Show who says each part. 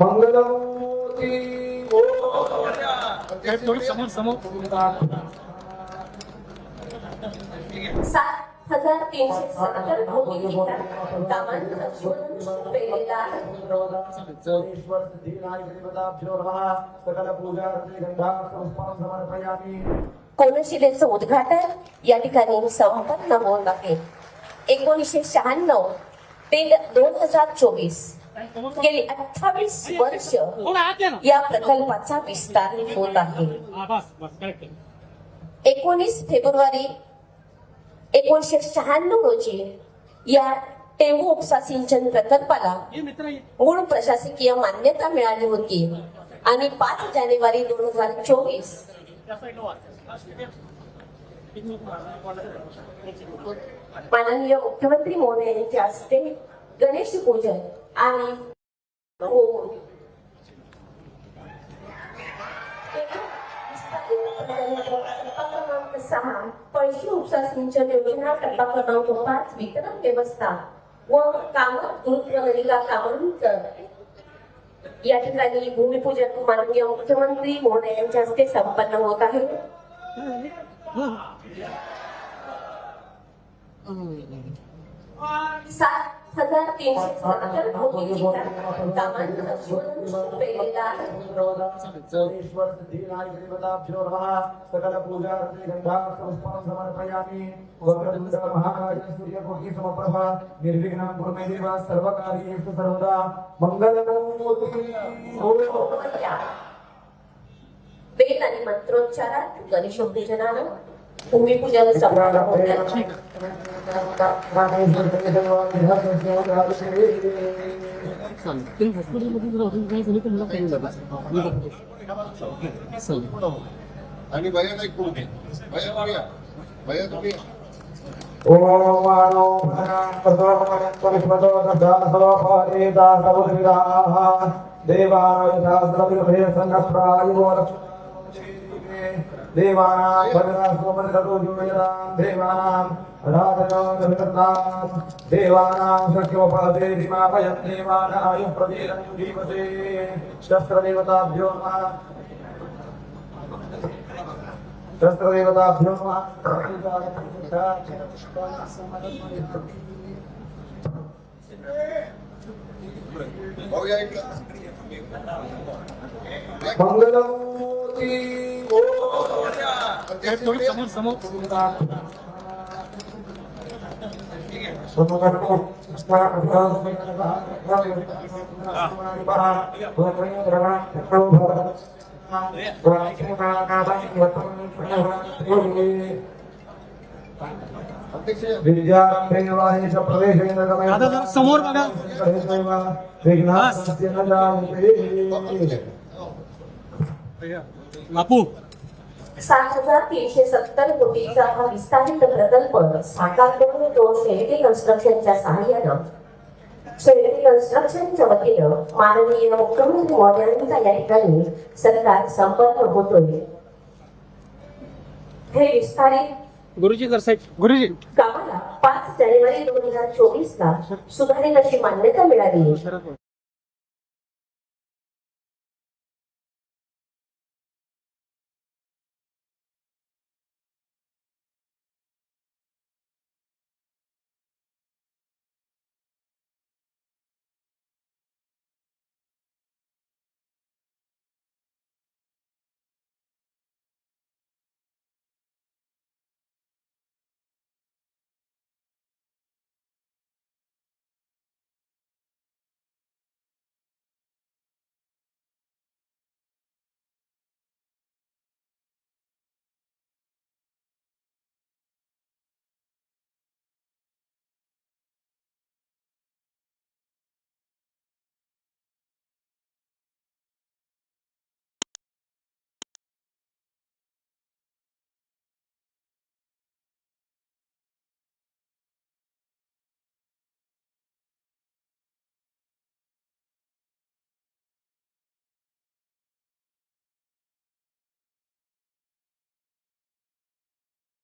Speaker 1: मंगलमूर्ती
Speaker 2: समोर समोर
Speaker 3: सात हजार तीनशे सत्तर कोटी कामांचा कोनशिलेचं उद्घाटन या ठिकाणी संपन्न होत आहे. एकोणीसशे शहाण्णव ते दोन हजार चोवीस. गेली अठ्ठावीस वर्ष
Speaker 2: आत या
Speaker 3: प्रकल्पाचा विस्तार होत आहे
Speaker 2: हा
Speaker 3: एकोणीस फेब्रुवारी एकोणीसशे शहाण्णव रोजी या टेंभू उपसा सिंचन प्रकल्पाला. मूळ प्रशासकीय मान्यता मिळाली होती आणि पाच जानेवारी दोन हजार चोवीस. माननीय मुख्यमंत्री महोदय यांच्या हस्ते गणेश पूजन आणि होम. टप्पा क्रमांक सहा पैसे उपसा सिंचन योजना टप्पा क्रमांक पाच वितरण व्यवस्था व कामत गुरुप्रगणिका कामांचं या ठिकाणी भूमिपूजन माननीय मुख्यमंत्री महोदय यांच्या हस्ते संपन्न होत आहे सात हजार तीनशे सत्तर कोटी कामांचा शोध पेरलेला आहे
Speaker 1: सकल पूजा गंधा समर्पयामी वक्रतुंड सर्वदा
Speaker 3: वेद आणि मंत्रोच्चारात गणेशोपदेजनानं भूमिपूजन.
Speaker 2: तुम्ही.
Speaker 4: आणि भैया नाही भैया भैया
Speaker 1: ओम मानो प्रसवपरिष्मतो दशासवपादेता समुद्रिदाः देवानां संघप्रायो देवानां भद्रासुमन्दतो जुमेदां देवानां राजनो जगतां देवानां सख्योपदे दिमापयं देवानां प्रदेरं जीवते शस्त्रदेवताभ्यो नमः शस्त्रदेवताभ्यो
Speaker 4: भाऊया इकडं
Speaker 1: मंगलमूर्ती
Speaker 2: समोर समोर
Speaker 4: अध्यक्ष
Speaker 1: विद्यारंभेवाहेश प्रवेशेन गमय
Speaker 2: दादा जरा समोर बघा
Speaker 1: विघ्नास्य न जायते
Speaker 2: बापू.
Speaker 3: सात हजार तीनशे सत्तर कोटीचा हा विस्तारित प्रकल्प साकार करून तो शेळके कन्स्ट्रक्शनच्या सहाय्यानं शेळके कन्स्ट्रक्शनच्या वतीनं माननीय मुख्यमंत्री महोदयांचा या ठिकाणी सरकार संपन्न होतोय. हे विस्तारित
Speaker 2: गुरुजी कर साईड गुरुजी.
Speaker 3: कामाला पाच जानेवारी दोन हजार चोवीस ला सुधारित अशी मान्यता मिळाली.